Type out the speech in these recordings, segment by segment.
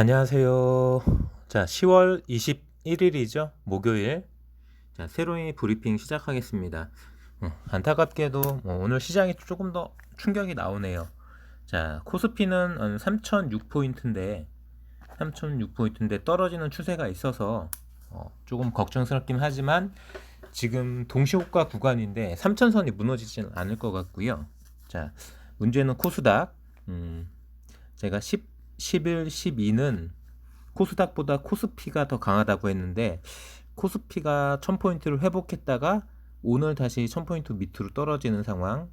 안녕하세요. 자, 10월 21일이죠. 목요일. 자, 새로운 브리핑 시작하겠습니다. 어, 안타깝게도 뭐 오늘 시장이 조금 더 충격이 나오네요. 자, 코스피는 3006포인트인데 3006포인트인데 떨어지는 추세가 있어서 어, 조금 걱정스럽긴 하지만 지금 동시호가 구간인데 3000선이 무너지지는 않을 것 같고요. 자, 문제는 코스닥. 음, 제가 10 11, 12는 코스닥보다 코스피가 더 강하다고 했는데 코스피가 1000포인트를 회복했다가 오늘 다시 1000포인트 밑으로 떨어지는 상황.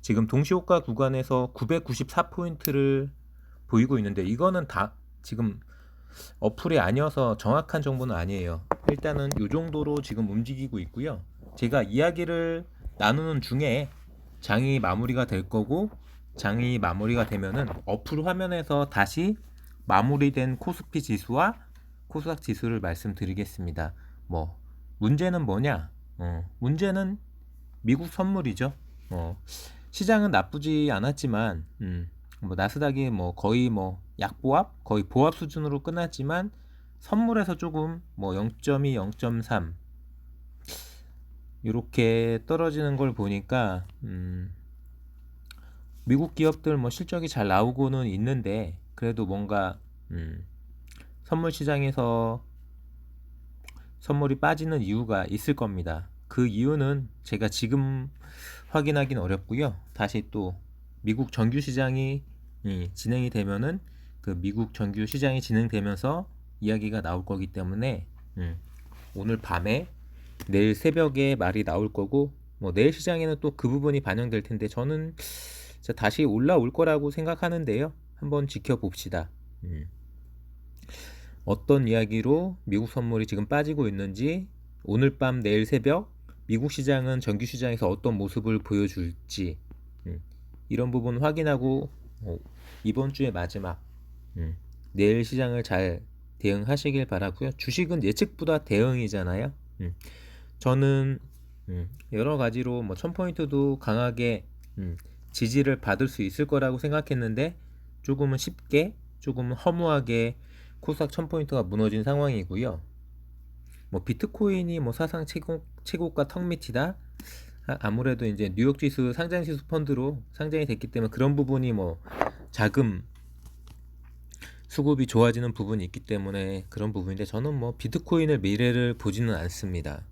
지금 동시호가 구간에서 994포인트를 보이고 있는데 이거는 다 지금 어플이 아니어서 정확한 정보는 아니에요. 일단은 이 정도로 지금 움직이고 있고요. 제가 이야기를 나누는 중에 장이 마무리가 될 거고 장이 마무리가 되면은 어플 화면에서 다시 마무리된 코스피 지수와 코스닥 지수를 말씀드리겠습니다. 뭐 문제는 뭐냐? 어, 문제는 미국 선물이죠. 어, 시장은 나쁘지 않았지만 음, 뭐 나스닥이 뭐 거의 뭐 약보합, 거의 보합 수준으로 끝났지만 선물에서 조금 뭐 0.2, 0.3 이렇게 떨어지는 걸 보니까 음, 미국 기업들 뭐 실적이 잘 나오고는 있는데 그래도 뭔가 음, 선물 시장에서 선물이 빠지는 이유가 있을 겁니다. 그 이유는 제가 지금 확인하기는 어렵고요. 다시 또 미국 정규 시장이 이, 진행이 되면은 그 미국 정규 시장이 진행되면서 이야기가 나올 거기 때문에 음, 오늘 밤에 내일 새벽에 말이 나올 거고 뭐 내일 시장에는 또 그 부분이 반영될 텐데 저는 자, 다시 올라올 거라고 생각하는데요. 한번 지켜봅시다. 음. 어떤 이야기로 미국 선물이 지금 빠지고 있는지 오늘 밤 내일 새벽 미국 시장은 정규 시장에서 어떤 모습을 보여줄지 음. 이런 부분 확인하고 어, 이번 주의 마지막 음. 내일 시장을 잘 대응하시길 바라고요. 주식은 예측보다 대응이잖아요. 음. 저는 음, 여러 가지로 뭐 1000포인트도 강하게 음, 지지를 받을 수 있을 거라고 생각했는데 조금은 쉽게 조금은 허무하게 코스닥 1000포인트가 무너진 상황이고요. 뭐 비트코인이 뭐 사상 최고 최고가 턱 밑이다. 아, 아무래도 이제 뉴욕 지수 상장 지수 펀드로 상장이 됐기 때문에 그런 부분이 뭐 자금 수급이 좋아지는 부분이 있기 때문에 그런 부분인데 저는 뭐 비트코인을 미래를 보지는 않습니다.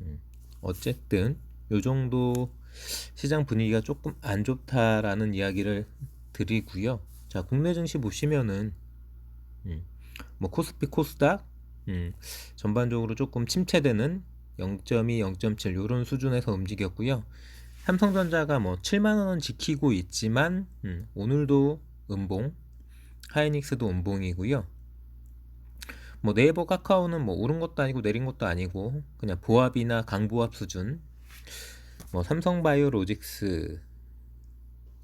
음, 어쨌든 요 정도 시장 분위기가 조금 안 좋다라는 이야기를 드리고요. 자, 국내 증시 보시면은 음, 뭐 코스피, 코스닥 음, 전반적으로 조금 침체되는 0.2, 0.7 이런 수준에서 움직였고요. 삼성전자가 뭐 7만 원은 지키고 있지만 음, 오늘도 음봉, 하이닉스도 음봉이고요. 뭐 네이버 카카오는 뭐 오른 것도 아니고 내린 것도 아니고 그냥 보합이나 강보합 수준 뭐 삼성바이오로직스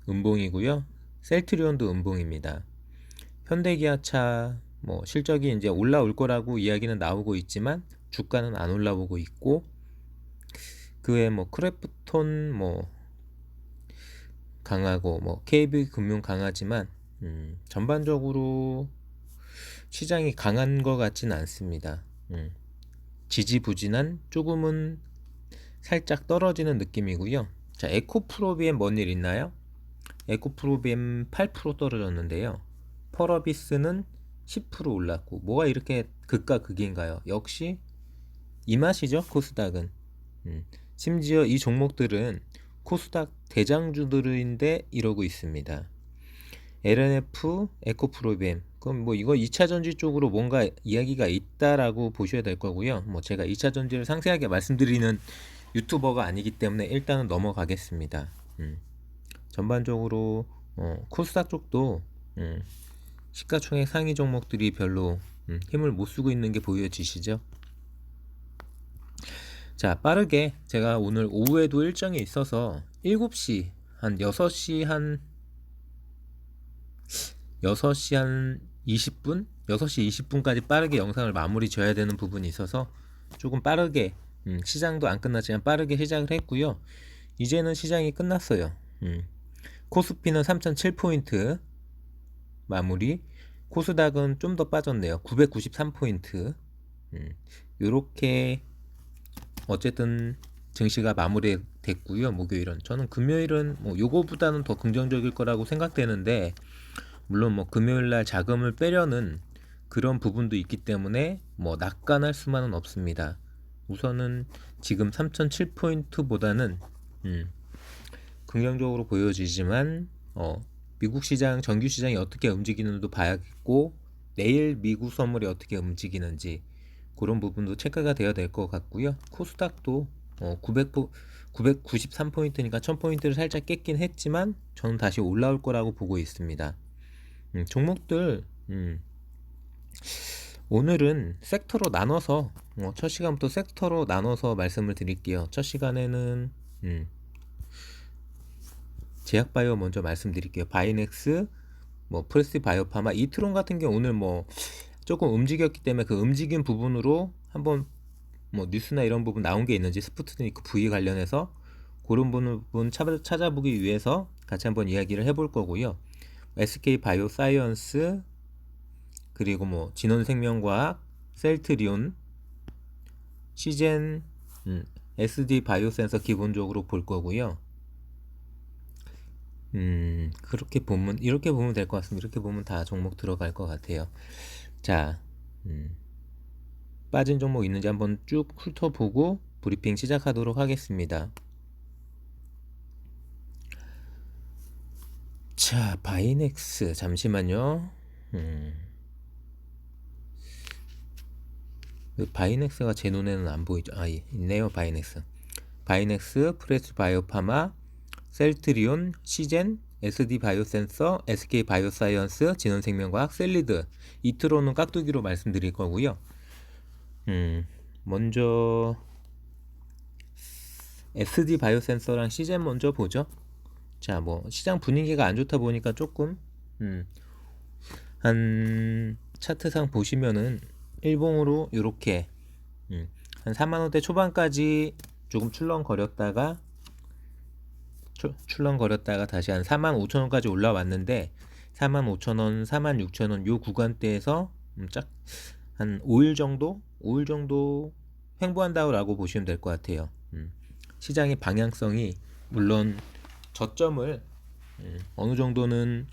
음봉이고요. 셀트리온도 음봉입니다. 현대기아차 뭐 실적이 이제 올라올 거라고 이야기는 나오고 있지만 주가는 안 올라오고 있고 그외 뭐 크래프톤 뭐 강하고 뭐 KB 금융 강하지만 음, 전반적으로 시장이 강한 것 같지는 않습니다. 음, 지지부진한 조금은 살짝 떨어지는 느낌이고요. 자, 에코프로비엠 뭔 일 있나요? 에코프로비엠 8% 떨어졌는데요. 펄어비스는 10% 올랐고 뭐가 이렇게 극과 극인가요? 역시 이 맛이죠 코스닥은. 음, 심지어 이 종목들은 코스닥 대장주들인데 이러고 있습니다. LNF, 에코프로비엠 그럼 뭐 이거 2차 전지 쪽으로 뭔가 이야기가 있다라고 보셔야 될 거고요. 뭐 제가 2차 전지를 상세하게 말씀드리는 유튜버가 아니기 때문에 일단은 넘어가겠습니다. 음. 전반적으로 어, 코스닥 쪽도 음, 시가총액 상위 종목들이 별로 음, 힘을 못 쓰고 있는 게 보여지시죠? 자 빠르게 제가 오늘 오후에도 일정이 있어서 7시 한 6시 한 6시 한 20분? 6시 20분까지 빠르게 영상을 마무리 져야 되는 부분이 있어서 조금 빠르게 음, 시장도 안 끝났지만 빠르게 시작을 했고요. 이제는 시장이 끝났어요. 음. 코스피는 3007포인트 마무리, 코스닥은 좀 더 빠졌네요. 993포인트. 음, 요렇게 어쨌든 증시가 마무리됐고요. 목요일은 저는 금요일은 뭐 요거보다는 더 긍정적일 거라고 생각되는데 물론 뭐 금요일 날 자금을 빼려는 그런 부분도 있기 때문에 뭐 낙관할 수만은 없습니다. 우선은 지금 3007포인트보다는 음, 긍정적으로 보여지지만 어, 미국 시장 정규 시장이 어떻게 움직이는지도 봐야겠고 내일 미국 선물이 어떻게 움직이는지 그런 부분도 체크가 되어야 될 것 같고요. 코스닥도 어, 900, 993포인트니까 1000포인트를 살짝 깼긴 했지만 저는 다시 올라올 거라고 보고 있습니다. 음, 종목들 음, 오늘은 섹터로 나눠서 어, 첫 시간부터 섹터로 나눠서 말씀을 드릴게요. 첫 시간에는 음, 제약바이오 먼저 말씀드릴게요. 바이넥스, 뭐 프레스 바이오파마, 이트론 같은 경우 오늘 뭐 조금 움직였기 때문에 그 움직인 부분으로 한번 뭐 뉴스나 이런 부분 나온 게 있는지 스푸트니크 V 관련해서 그런 부분 찾아보기 위해서 같이 한번 이야기를 해볼 거고요. SK 바이오 사이언스 그리고 뭐 진원생명과학, 셀트리온, 시젠, 음, SD 바이오 센서 기본적으로 볼 거고요. 음, 그렇게 보면 이렇게 보면 될 것 같습니다. 이렇게 보면 다 종목 들어갈 것 같아요. 자, 음, 빠진 종목 있는지 한번 쭉 훑어보고 브리핑 시작하도록 하겠습니다. 자, 바이넥스 잠시만요. 음. 그 바이넥스가 제 눈에는 안 보이죠. 아, 예, 있네요, 바이넥스. 바이넥스, 프레스 바이오파마, 셀트리온, 시젠, SD 바이오센서, SK 바이오사이언스, 진원생명과학, 셀리드, 이트로는 깍두기로 말씀드릴 거고요. 음, 먼저 SD 바이오센서랑 시젠 먼저 보죠. 자, 뭐 시장 분위기가 안 좋다 보니까 조금 음, 한 차트상 보시면은 일봉으로 이렇게 음, 한 4만 원대 초반까지 조금 출렁거렸다가 출렁거렸다가 다시 한 4만 5천 원까지 올라왔는데 4만 5천 원, 4만 6천 원 요 구간대에서 음, 짝한 5일 정도, 5일 정도 횡보한다고 보시면 될 것 같아요. 음, 시장의 방향성이 물론 저점을 음, 어느 정도는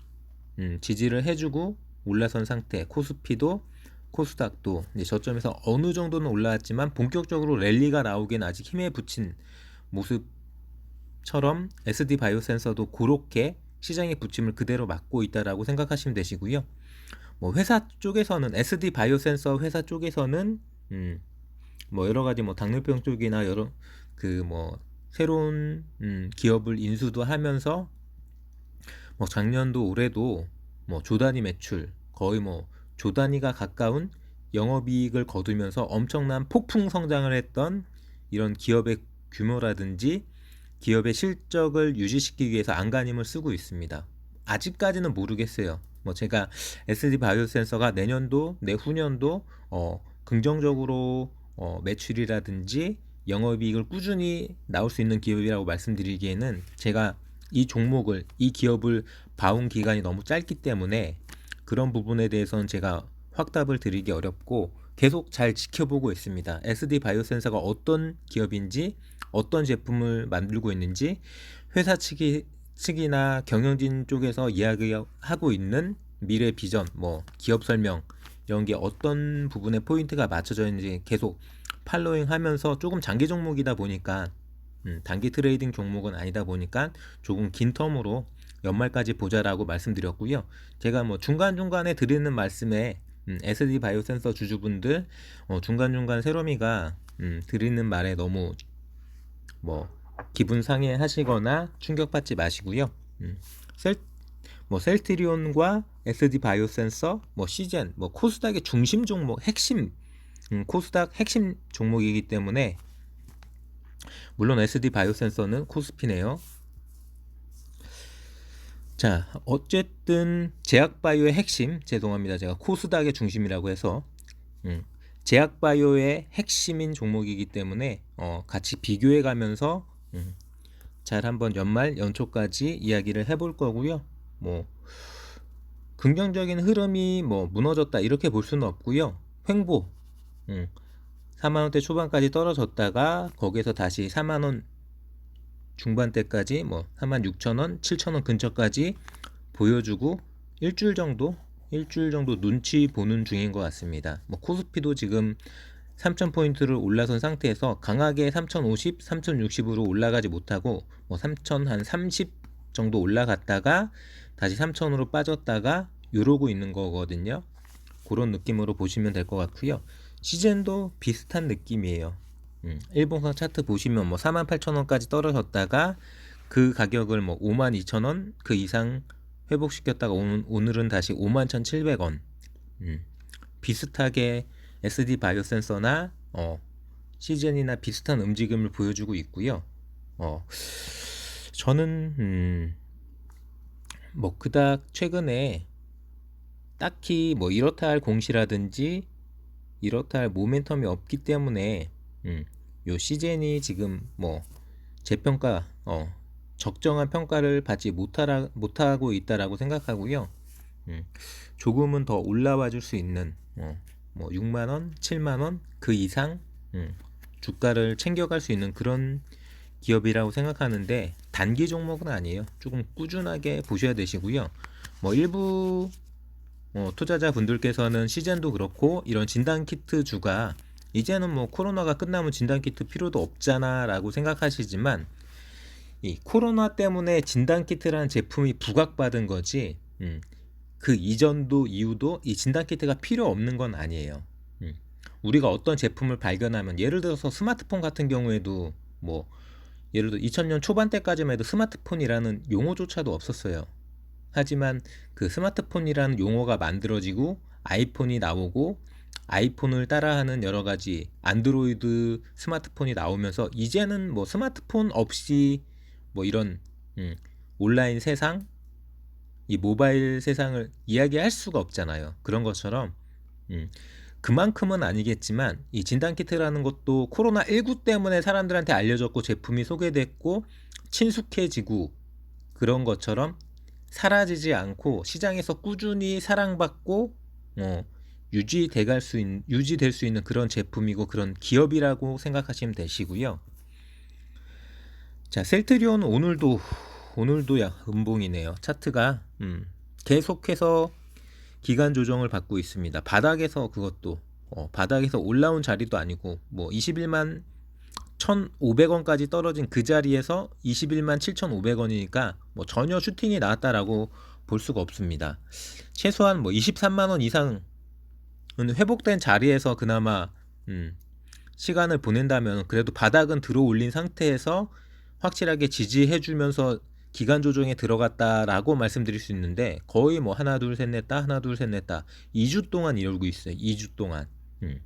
음, 지지를 해주고 올라선 상태, 코스피도 코스닥도 이제 저점에서 어느 정도는 올라왔지만 본격적으로 랠리가 나오기엔 아직 힘에 붙인 모습 처럼 SD 바이오 센서도 그렇게 시장의 부침을 그대로 막고 있다라고 생각하시면 되시고요. 뭐 회사 쪽에서는 SD 바이오 센서 회사 쪽에서는 음, 뭐 여러 가지 뭐 당뇨병 쪽이나 여러 그 뭐 새로운 음, 기업을 인수도 하면서 뭐 작년도 올해도 뭐 조단위 매출 거의 뭐 조단위가 가까운 영업이익을 거두면서 엄청난 폭풍 성장을 했던 이런 기업의 규모라든지 기업의 실적을 유지시키기 위해서 안간힘을 쓰고 있습니다. 아직까지는 모르겠어요. 뭐 제가 SD 바이오 센서가 내년도, 내후년도 어, 긍정적으로 어, 매출이라든지 영업이익을 꾸준히 나올 수 있는 기업이라고 말씀드리기에는 제가 이 종목을 이 기업을 봐온 기간이 너무 짧기 때문에 그런 부분에 대해서는 제가 확답을 드리기 어렵고 계속 잘 지켜보고 있습니다. SD 바이오 센서가 어떤 기업인지 어떤 제품을 만들고 있는지 회사 측이 측이나 경영진 쪽에서 이야기하고 있는 미래 비전, 뭐 기업 설명 이런 게 어떤 부분에 포인트가 맞춰져 있는지 계속 팔로잉 하면서 조금 장기 종목이다 보니까 음, 단기 트레이딩 종목은 아니다 보니까 조금 긴 텀으로 연말까지 보자라고 말씀드렸고요. 제가 뭐 중간중간에 드리는 말씀에 음, SD 바이오 센서 주주분들 어, 중간중간 세로미가 음, 드리는 말에 너무 뭐 기분 상해 하시거나 충격받지 마시고요. 음, 셀, 뭐 셀트리온과 SD 바이오 센서, 뭐 시젠, 뭐 코스닥의 중심 종목, 핵심 음, 코스닥 핵심 종목이기 때문에 물론 SD 바이오 센서는 코스피네요. 자, 어쨌든 제약바이오의 핵심, 죄송합니다. 제가 코스닥의 중심이라고 해서 음, 제약바이오의 핵심인 종목이기 때문에 어, 같이 비교해 가면서 음, 잘 한번 연말 연초까지 이야기를 해볼 거고요. 뭐 긍정적인 흐름이 뭐 무너졌다 이렇게 볼 수는 없고요. 횡보. 음. 4만 원대 초반까지 떨어졌다가 거기서 다시 4만 원 중반대까지 뭐 4만 6천 원, 7천 원 근처까지 보여주고 일주일 정도 일주일 정도 눈치 보는 중인 것 같습니다. 뭐 코스피도 지금 3,000 포인트를 올라선 상태에서 강하게 3,050, 3,060으로 올라가지 못하고 뭐 3,030 정도 올라갔다가 다시 3,000으로 빠졌다가 요러고 있는 거거든요. 그런 느낌으로 보시면 될 것 같고요. 시젠도 비슷한 느낌이에요. 음, 일봉상 차트 보시면 뭐 48,000원까지 떨어졌다가 그 가격을 뭐 52,000원 그 이상 회복시켰다가 오늘, 오늘은 다시 51,700원. 음, 비슷하게 SD 바이오 센서나 어, 시젠이나 비슷한 움직임을 보여주고 있고요. 어, 저는 음, 뭐 그닥 최근에 딱히 뭐 이렇다 할 공시라든지 이렇다 할 모멘텀이 없기 때문에 음, 요 시젠이 지금 뭐 재평가 어, 적정한 평가를 받지 못하라, 못하고 있다라고 생각하고요. 음, 조금은 더 올라와 줄 수 있는 어, 뭐 6만 원, 7만 원 그 이상 음, 주가를 챙겨갈 수 있는 그런 기업이라고 생각하는데 단기 종목은 아니에요. 조금 꾸준하게 보셔야 되시고요. 뭐 일부 어, 투자자분들께서는 시젠도 그렇고 이런 진단 키트 주가 이제는 뭐 코로나가 끝나면 진단 키트 필요도 없잖아 라고 생각하시지만 이 코로나 때문에 진단 키트라는 제품이 부각받은 거지. 음, 그 이전도 이후도 이 진단 키트가 필요 없는 건 아니에요. 음, 우리가 어떤 제품을 발견하면 예를 들어서 스마트폰 같은 경우에도 뭐 예를 들어 2000년 초반때까지만 해도 스마트폰이라는 용어조차도 없었어요. 하지만 그 스마트폰이라는 용어가 만들어지고 아이폰이 나오고 아이폰을 따라하는 여러 가지 안드로이드 스마트폰이 나오면서 이제는 뭐 스마트폰 없이 뭐 이런 음, 온라인 세상 이 모바일 세상을 이야기할 수가 없잖아요. 그런 것처럼 음, 그만큼은 아니겠지만 이 진단 키트라는 것도 코로나 19 때문에 사람들한테 알려졌고 제품이 소개됐고 친숙해지고 그런 것처럼 사라지지 않고 시장에서 꾸준히 사랑받고 어, 유지돼갈 수 있, 유지될 수 있는 그런 제품이고 그런 기업이라고 생각하시면 되시고요. 자, 셀트리온 오늘도 오늘도 야 음봉이네요. 차트가 음, 계속해서 기간 조정을 받고 있습니다. 바닥에서 그것도 어, 바닥에서 올라온 자리도 아니고 뭐 21만 1,500원까지 떨어진 그 자리에서 21만 7,500원이니까 뭐 전혀 슈팅이 나왔다라고 볼 수가 없습니다. 최소한 뭐 23만 원 이상은 회복된 자리에서 그나마 음, 시간을 보낸다면 그래도 바닥은 들어 올린 상태에서 확실하게 지지해 주면서 기간 조정에 들어갔다라고 말씀드릴 수 있는데 거의 뭐 하나 둘 셋 넷다 하나 둘 셋 넷다 2주 동안 이러고 있어요. 2주 동안. 음.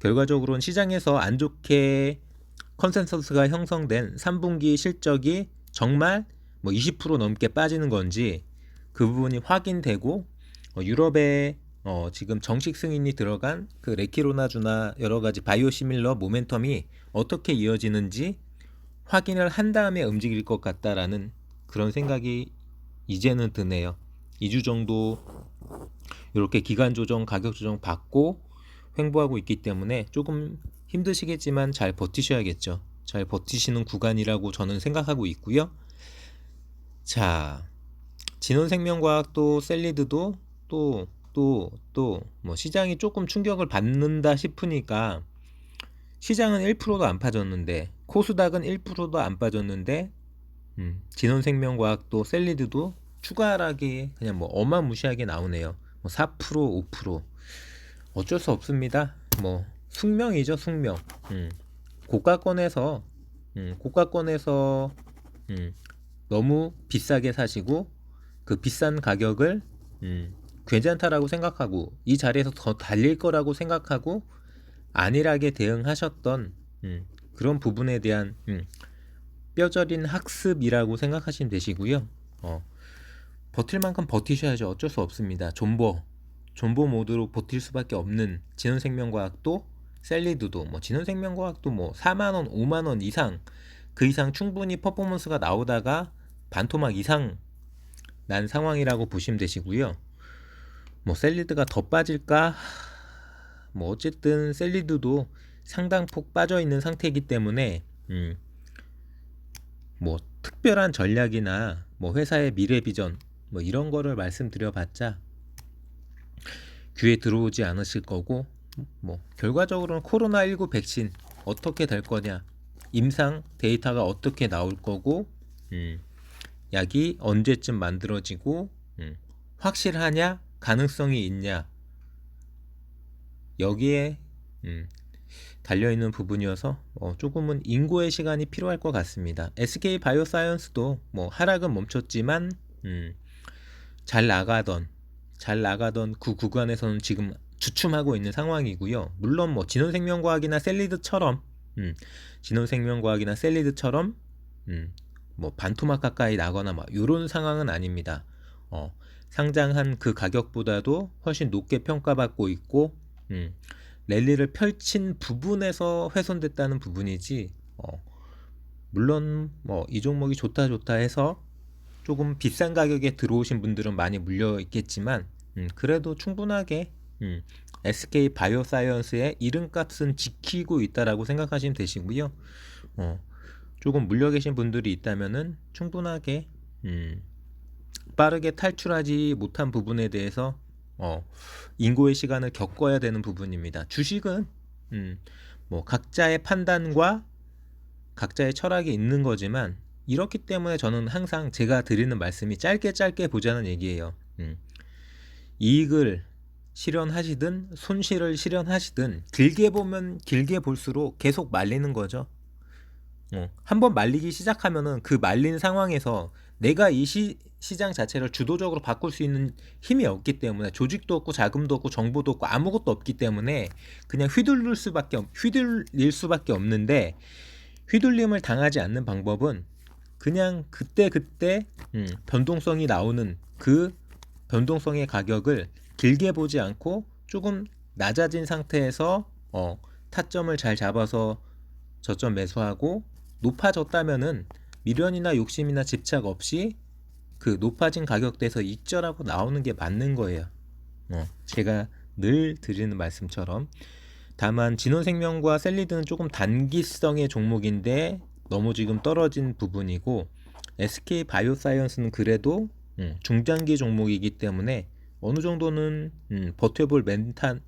결과적으로는 시장에서 안 좋게 컨센서스가 형성된 3분기 실적이 정말 뭐 20% 넘게 빠지는 건지 그 부분이 확인되고 어, 유럽에 어, 지금 정식 승인이 들어간 그 레키로나주나 여러 가지 바이오시밀러 모멘텀이 어떻게 이어지는지 확인을 한 다음에 움직일 것 같다라는 그런 생각이 이제는 드네요. 2주 정도 이렇게 기간 조정, 가격 조정 받고 횡보하고 있기 때문에 조금 힘드시겠지만 잘 버티셔야겠죠. 잘 버티시는 구간이라고 저는 생각하고 있고요. 자, 진원생명과학도 셀리드도 또 또 또 뭐 시장이 조금 충격을 받는다 싶으니까 시장은 1%도 안 빠졌는데 코스닥은 1%도 안 빠졌는데 음, 진원생명과학도 셀리드도 추가하게 그냥 뭐 어마무시하게 나오네요. 뭐 4% 5% 어쩔 수 없습니다. 뭐 숙명이죠 숙명. 음, 고가권에서 음, 고가권에서 음, 너무 비싸게 사시고 그 비싼 가격을 음, 괜찮다라고 생각하고 이 자리에서 더 달릴 거라고 생각하고 안일하게 대응하셨던 음, 그런 부분에 대한 음, 뼈저린 학습이라고 생각하시면 되시고요. 어, 버틸 만큼 버티셔야죠. 어쩔 수 없습니다. 존버, 존버 모드로 버틸 수밖에 없는 진원생명과학도 셀리드도 뭐 진원생명과학도 뭐 4만 원, 5만 원 이상 그 이상 충분히 퍼포먼스가 나오다가 반토막 이상 난 상황이라고 보시면 되시고요. 뭐 셀리드가 더 빠질까? 뭐 어쨌든 셀리드도 상당폭 빠져 있는 상태이기 때문에 음, 뭐 특별한 전략이나 뭐 회사의 미래 비전 뭐 이런 거를 말씀드려봤자 귀에 들어오지 않으실 거고 뭐 결과적으로는 코로나19 백신 어떻게 될 거냐 임상 데이터가 어떻게 나올 거고 음, 약이 언제쯤 만들어지고 음, 확실하냐 가능성이 있냐 여기에 음, 달려있는 부분이어서 어, 조금은 인고의 시간이 필요할 것 같습니다. SK 바이오사이언스도 뭐 하락은 멈췄지만 음, 잘 나가던 잘 나가던 그 구간에서는 지금 주춤하고 있는 상황이고요. 물론 뭐 진원생명과학이나 셀리드처럼 음, 진원생명과학이나 셀리드처럼 음, 뭐 반토막 가까이 나거나 막 이런 상황은 아닙니다. 어, 상장한 그 가격보다도 훨씬 높게 평가받고 있고 음, 랠리를 펼친 부분에서 훼손됐다는 부분이지 어, 물론 뭐 이 종목이 좋다 좋다 해서 조금 비싼 가격에 들어오신 분들은 많이 물려 있겠지만 음, 그래도 충분하게 음, SK 바이오사이언스의 이름값은 지키고 있다라고 생각하시면 되시고요. 어, 조금 물려 계신 분들이 있다면은 충분하게 음, 빠르게 탈출하지 못한 부분에 대해서 어, 인고의 시간을 겪어야 되는 부분입니다. 주식은 음, 뭐 각자의 판단과 각자의 철학이 있는 거지만 이렇기 때문에 저는 항상 제가 드리는 말씀이 짧게 짧게 보자는 얘기예요. 음, 이익을 실현하시든 손실을 실현하시든 길게 보면 길게 볼수록 계속 말리는 거죠. 어, 한번 말리기 시작하면은 그 말린 상황에서 내가 이 시, 시장 자체를 주도적으로 바꿀 수 있는 힘이 없기 때문에 조직도 없고 자금도 없고 정보도 없고 아무것도 없기 때문에 그냥 휘둘릴 수밖에 없, 휘둘릴 수밖에 없는데 휘둘림을 당하지 않는 방법은 그냥 그때 그때 음, 변동성이 나오는 그 변동성의 가격을 길게 보지 않고 조금 낮아진 상태에서 어, 타점을 잘 잡아서 저점 매수하고 높아졌다면은 미련이나 욕심이나 집착 없이 그 높아진 가격대에서 익절하고 나오는 게 맞는 거예요. 어, 제가 늘 드리는 말씀처럼 다만 진원생명과 셀리드는 조금 단기성의 종목인데 너무 지금 떨어진 부분이고 SK 바이오사이언스는 그래도 음, 중장기 종목이기 때문에 어느 정도는 음, 버텨볼 멘탈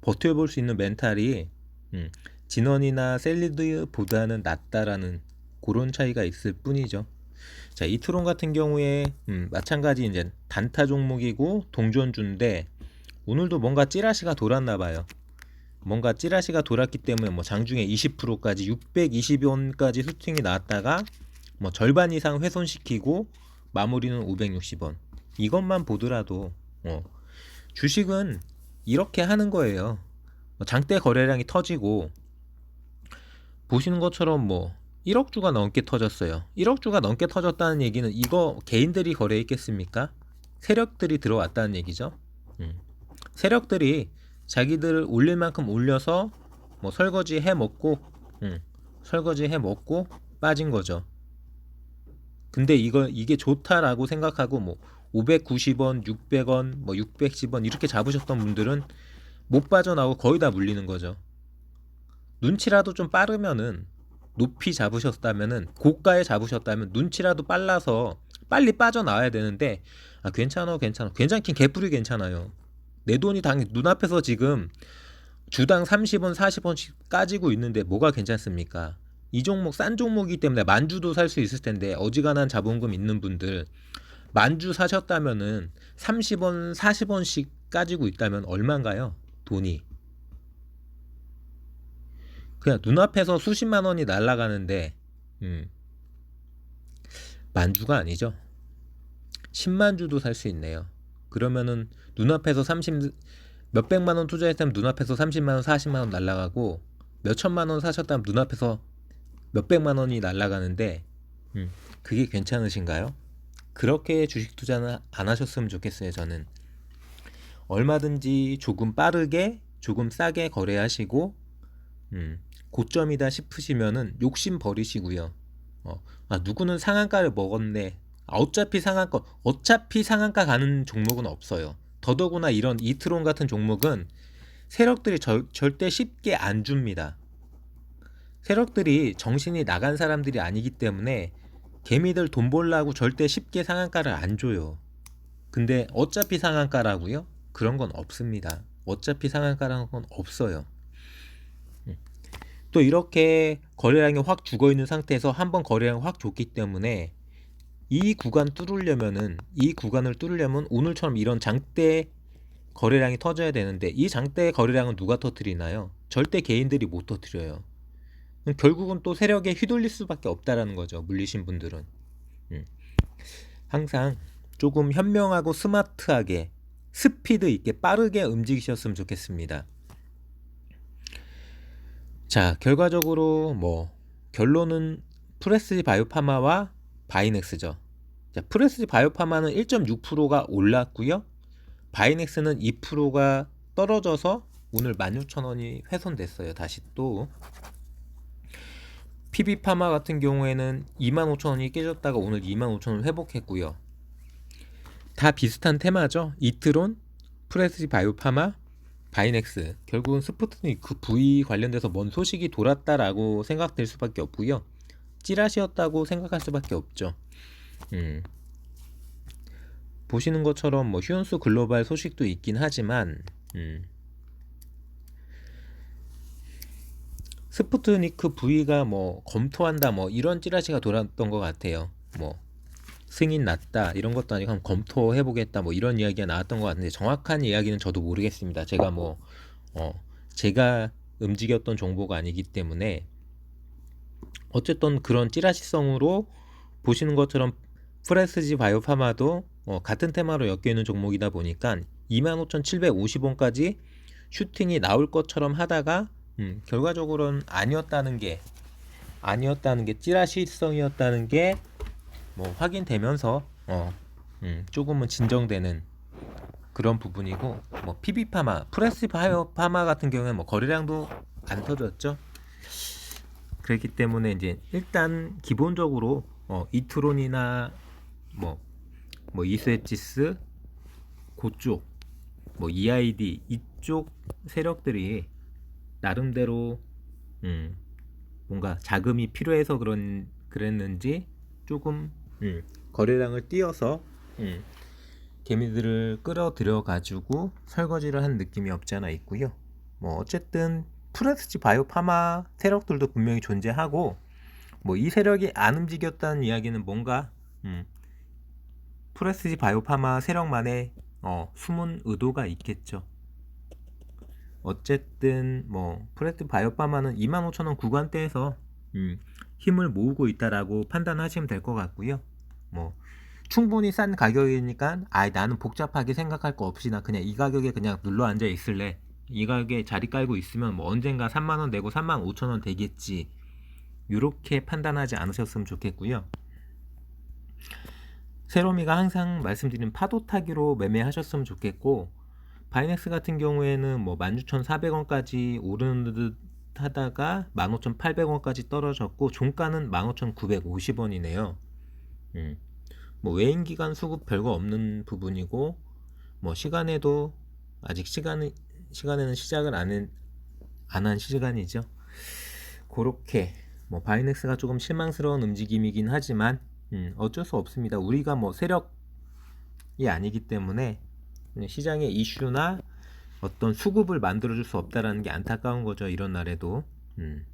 버텨볼 수 있는 멘탈이 음, 진원이나 셀리드보다는 낫다라는 그런 차이가 있을 뿐이죠. 자, 이트론 같은 경우에 음, 마찬가지 이제 단타 종목이고 동전주인데 오늘도 뭔가 찌라시가 돌았나 봐요. 뭔가 찌라시가 돌았기 때문에 뭐 장중에 20%까지 620원까지 수팅이 나왔다가 뭐 절반 이상 훼손시키고 마무리는 560원. 이것만 보더라도 어, 주식은 이렇게 하는 거예요. 뭐 장대 거래량이 터지고 보시는 것처럼 뭐 1억 주가 넘게 터졌어요. 1억 주가 넘게 터졌다는 얘기는 이거 개인들이 거래했겠습니까? 세력들이 들어왔다는 얘기죠. 음. 세력들이 자기들을 올릴 만큼 올려서 뭐 설거지 해 먹고 음. 설거지 해 먹고 빠진 거죠. 근데 이거 이게 좋다라고 생각하고 뭐 590원, 600원, 뭐 610원 이렇게 잡으셨던 분들은 못 빠져나오고 거의 다 물리는 거죠. 눈치라도 좀 빠르면은 높이 잡으셨다면은 고가에 잡으셨다면 눈치라도 빨라서 빨리 빠져나와야 되는데 아 괜찮아 괜찮아. 괜찮긴 개뿔이 괜찮아요. 내 돈이 당 눈앞에서 지금 주당 30원 40원씩 까지고 있는데 뭐가 괜찮습니까? 이 종목 싼 종목이기 때문에 만주도 살 수 있을 텐데 어지간한 자본금 있는 분들 만주 사셨다면은 30원 40원씩 까지고 있다면 얼마인가요? 돈이 그냥 눈앞에서 수십만 원이 날아가는데 음, 만주가 아니죠. 10만 주도 살 수 있네요. 그러면은 눈앞에서 30 몇백만 원 투자했다면 눈앞에서 30만 원, 40만 원 날아가고 몇천만 원 사셨다면 눈앞에서 몇백만 원이 날아가는데 음, 그게 괜찮으신가요? 그렇게 주식 투자는 안 하셨으면 좋겠어요, 저는. 얼마든지 조금 빠르게, 조금 싸게 거래하시고 음, 고점이다 싶으시면은 욕심 버리시고요. 어, 아, 누구는 상한가를 먹었네. 아, 어차피 상한가, 어차피 상한가 가는 종목은 없어요. 더더구나 이런 이트론 같은 종목은 세력들이 절, 절대 쉽게 안 줍니다. 세력들이 정신이 나간 사람들이 아니기 때문에 개미들 돈 벌라고 절대 쉽게 상한가를 안 줘요. 근데 어차피 상한가라고요? 그런 건 없습니다. 어차피 상한가라는 건 없어요. 음. 또 이렇게 거래량이 확 죽어 있는 상태에서 한번 거래량이 확 줬기 때문에 이 구간 뚫으려면은 이 구간을 뚫으려면 오늘처럼 이런 장대 거래량이 터져야 되는데 이 장대 거래량은 누가 터뜨리나요? 절대 개인들이 못 터뜨려요. 결국은 또 세력에 휘둘릴 수밖에 없다라는 거죠. 물리신 분들은. 음. 항상 조금 현명하고 스마트하게 스피드 있게 빠르게 움직이셨으면 좋겠습니다. 자, 결과적으로 뭐 결론은 프레스지 바이오파마와 바이넥스죠. 자, 프레스지 바이오파마는 1.6%가 올랐고요. 바이넥스는 2%가 떨어져서 오늘 16,000원이 훼손됐어요. 다시 또 PB파마 같은 경우에는 25,000원이 깨졌다가 오늘 25,000원 회복했고요. 다 비슷한 테마죠. 이트론, 프레스지 바이오파마, 바이넥스. 결국은 스푸트닉 그 부위 관련돼서 뭔 소식이 돌았다라고 생각될 수밖에 없고요. 찌라시였다고 생각할 수밖에 없죠. 음. 보시는 것처럼 뭐 휴온수 글로벌 소식도 있긴 하지만 음. 스푸트니크 V가 뭐 검토한다 뭐 이런 찌라시가 돌았던 것 같아요. 뭐 승인 났다 이런 것도 아니고 한번 검토해 보겠다 뭐 이런 이야기가 나왔던 것 같은데 정확한 이야기는 저도 모르겠습니다. 제가 뭐 어, 제가 움직였던 정보가 아니기 때문에 어쨌든 그런 찌라시성으로 보시는 것처럼 프레스지 바이오파마도 어, 같은 테마로 엮여 있는 종목이다 보니까 25,750원까지 슈팅이 나올 것처럼 하다가 음, 결과적으로는 아니었다는 게 아니었다는 게 찌라시성이었다는 게 뭐 확인되면서 어, 음, 조금은 진정되는 그런 부분이고 뭐 PB파마, 프레스 바이오파마 같은 경우에는 뭐 거래량도 안 터졌죠. 그렇기 때문에 이제 일단 기본적으로 어, 이트론이나 뭐, 뭐 이스에치스 그쪽 뭐 EID 이쪽 세력들이 나름대로 음, 뭔가 자금이 필요해서 그런 그랬는지 조금 음, 거래량을 띄어서 음, 개미들을 끌어들여 가지고 설거지를 한 느낌이 없지 않아 있고요. 뭐 어쨌든 프레스지 바이오파마 세력들도 분명히 존재하고 뭐 이 세력이 안 움직였다는 이야기는 뭔가 음, 프레스지 바이오파마 세력만의 어, 숨은 의도가 있겠죠. 어쨌든 뭐 프레스 바이오파마는 25,000원 구간대에서 음, 힘을 모으고 있다라고 판단하시면 될 것 같고요. 뭐 충분히 싼 가격이니까 아 나는 복잡하게 생각할 거 없이 나 그냥 이 가격에 그냥 눌러 앉아 있을래. 이 가격에 자리 깔고 있으면 뭐 언젠가 3만 원 내고 3만 5천 원 되겠지. 이렇게 판단하지 않으셨으면 좋겠고요. 세로미가 항상 말씀드린 파도 타기로 매매하셨으면 좋겠고 바이넥스 같은 경우에는 뭐 16,400원까지 오르는 듯 하다가 15,800원까지 떨어졌고 종가는 15,950원이네요. 음. 뭐 외인 기간 수급 별거 없는 부분이고 뭐 시간에도 아직 시간은 시간에는 시작을 안한 시간이죠. 그렇게 뭐 바이넥스가 조금 실망스러운 움직임이긴 하지만 음, 어쩔 수 없습니다. 우리가 뭐 세력이 아니기 때문에 시장의 이슈나 어떤 수급을 만들어줄 수 없다라는 게 안타까운 거죠. 이런 날에도. 음.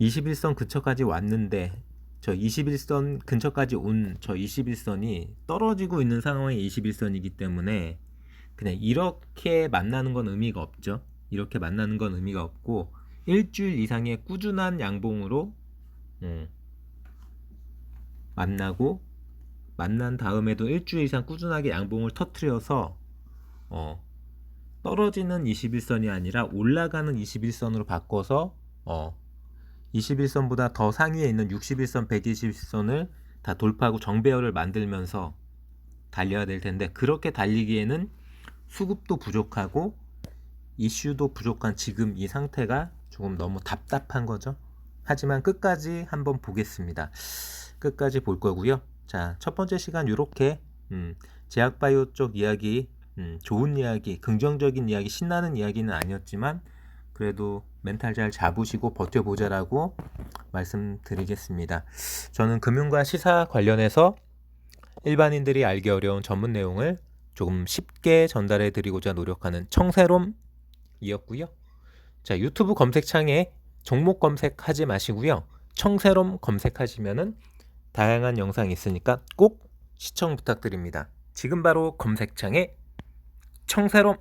21선 근처까지 왔는데 저 21선 근처까지 온 저 21선이 떨어지고 있는 상황의 21선이기 때문에 그냥 이렇게 만나는 건 의미가 없죠. 이렇게 만나는 건 의미가 없고 일주일 이상의 꾸준한 양봉으로 음, 만나고 만난 다음에도 일주일 이상 꾸준하게 양봉을 터트려서 어, 떨어지는 21선이 아니라 올라가는 21선으로 바꿔서 어, 21선보다 더 상위에 있는 61선, 120선을 다 돌파하고 정배열을 만들면서 달려야 될 텐데 그렇게 달리기에는 수급도 부족하고 이슈도 부족한 지금 이 상태가 조금 너무 답답한 거죠. 하지만 끝까지 한번 보겠습니다. 끝까지 볼 거고요. 자, 첫 번째 시간 이렇게 음, 제약바이오 쪽 이야기, 음, 좋은 이야기, 긍정적인 이야기, 신나는 이야기는 아니었지만 그래도 멘탈 잘 잡으시고 버텨보자라고 말씀드리겠습니다. 저는 금융과 시사 관련해서 일반인들이 알기 어려운 전문 내용을 조금 쉽게 전달해 드리고자 노력하는 청새롬이었고요. 자, 유튜브 검색창에 종목 검색하지 마시고요. 청새롬 검색하시면은 다양한 영상이 있으니까 꼭 시청 부탁드립니다. 지금 바로 검색창에 청새롬